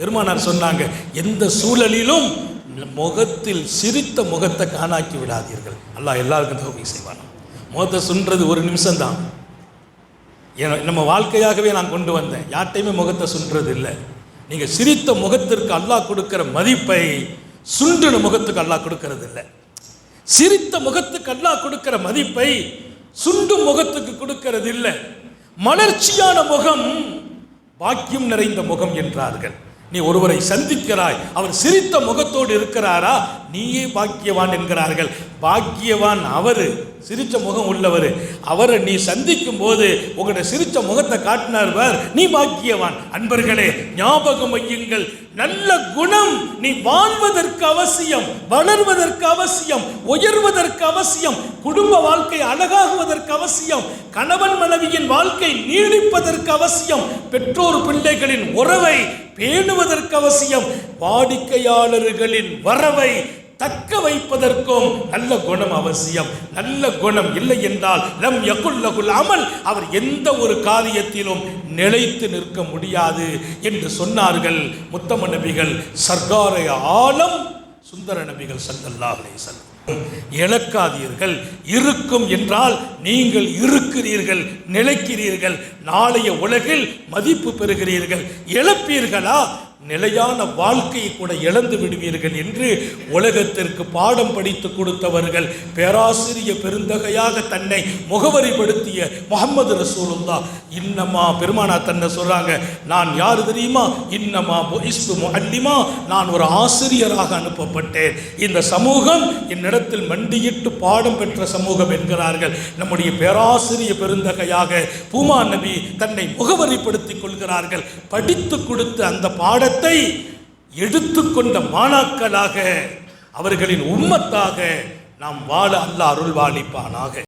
பெருமானார் சொன்னாங்க எந்த சூழலிலும் முகத்தில் சிரித்த முகத்தை காணாக்கி விடாதீர்கள். அல்லாஹ் எல்லாருக்கும் தோல்வி செய்வான் முகத்தை சுன்றது ஒரு நிமிஷம்தான். நம்ம வாழ்க்கையாகவே நான் கொண்டு வந்தேன். யார்ட்டையுமே முகத்தை சுன்றது இல்லை. நீங்கள் சிரித்த முகத்திற்கு அல்லாஹ் கொடுக்குற மதிப்பை சுன்றின முகத்துக்கு அல்லாஹ் கொடுக்கறது இல்லை. சிரித்த முகத்துக்கு அல்லாஹ் கொடுக்கிற மதிப்பை சுண்டும் முகத்துக்கு கொடுக்கறது இல்லை. மலர்ச்சியான முகம் பாக்கியம் நிறைந்த முகம் என்றார்கள். நீ ஒருவரை சந்திக்கிறாய் அவர் சிரித்த முகத்தோடு இருக்கிறாரா? நீயே பாக்கியவான் என்கிறார்கள். பாக்கியவான் அவர் சிரித்த முகம் உள்ளவர். அவரை நீ சந்திக்கும் போது உங்களுடைய சிரிச்ச முகத்தை காட்டினார் பார் நீ பாக்கியவான். அன்பர்களே ஞாபகம் வையுங்கள் நல்ல குணம் நீ வாழ்வதற்கு அவசியம் வளர்வதற்கு அவசியம் உயர்வதற்கு அவசியம் குடும்ப வாழ்க்கை அழகாகுவதற்கு அவசியம் கணவன் மனைவியின் வாழ்க்கை நீடிப்பதற்கு அவசியம் பெற்றோர் பிள்ளைகளின் உறவை பேணுவதற்கு அவசியம் வாடிக்கையாளர்களின் வரவை தக்க வைப்பதற்கும் நல்ல குணம் அவசியம். நல்ல குணம் இல்லை என்றால் நம் யகுல்லகுல் அமல். அவர் எந்த ஒரு காரியத்திலும் நிலைத்து நிற்க முடியாது என்று சொன்னார்கள் முத்தம நபிகள். சர்க்காரை ஆழம் சுந்தர நபிகள் சல்லல்லாஹு இழக்காதீர்கள். இருக்கும் என்றால் நீங்கள் இருக்கிறீர்கள் நிலைக்கிறீர்கள். நாளைய உலகில் மதிப்பு பெறுகிறீர்கள். இழப்பீர்களா? நிலையான வாழ்க்கையை கூட இழந்து விடுவீர்கள் என்று உலகத்திற்கு பாடம் படித்து கொடுத்தவர்கள் பேராசிரிய பெருந்தகையாக தன்னை முகவரிப்படுத்திய முகமது ரசூலுல்லா. இன்னமா பெருமானா தன்னை சொல்கிறாங்க நான் யார் தெரியுமா? இன்னமா புஇஸ்து முஅல்லிமா. நான் ஒரு ஆசிரியராக அனுப்பப்பட்டேன். இந்த சமூகம் என்னிடத்தில் மண்டியிட்டு பாடம் பெற்ற சமூகம் என்கிறார்கள். நம்முடைய பேராசிரிய பெருந்தகையாக பூமா நபி தன்னை முகவரிப்படுத்திக் கொள்கிறார்கள். படித்து கொடுத்து அந்த பாட பாடத்தை எடுத்துக்கொண்ட மாணாக்களாக அவர்களின் உம்மத்தாக நாம் வாழ அல்லாஹ் அருள்வாளிப்பானாக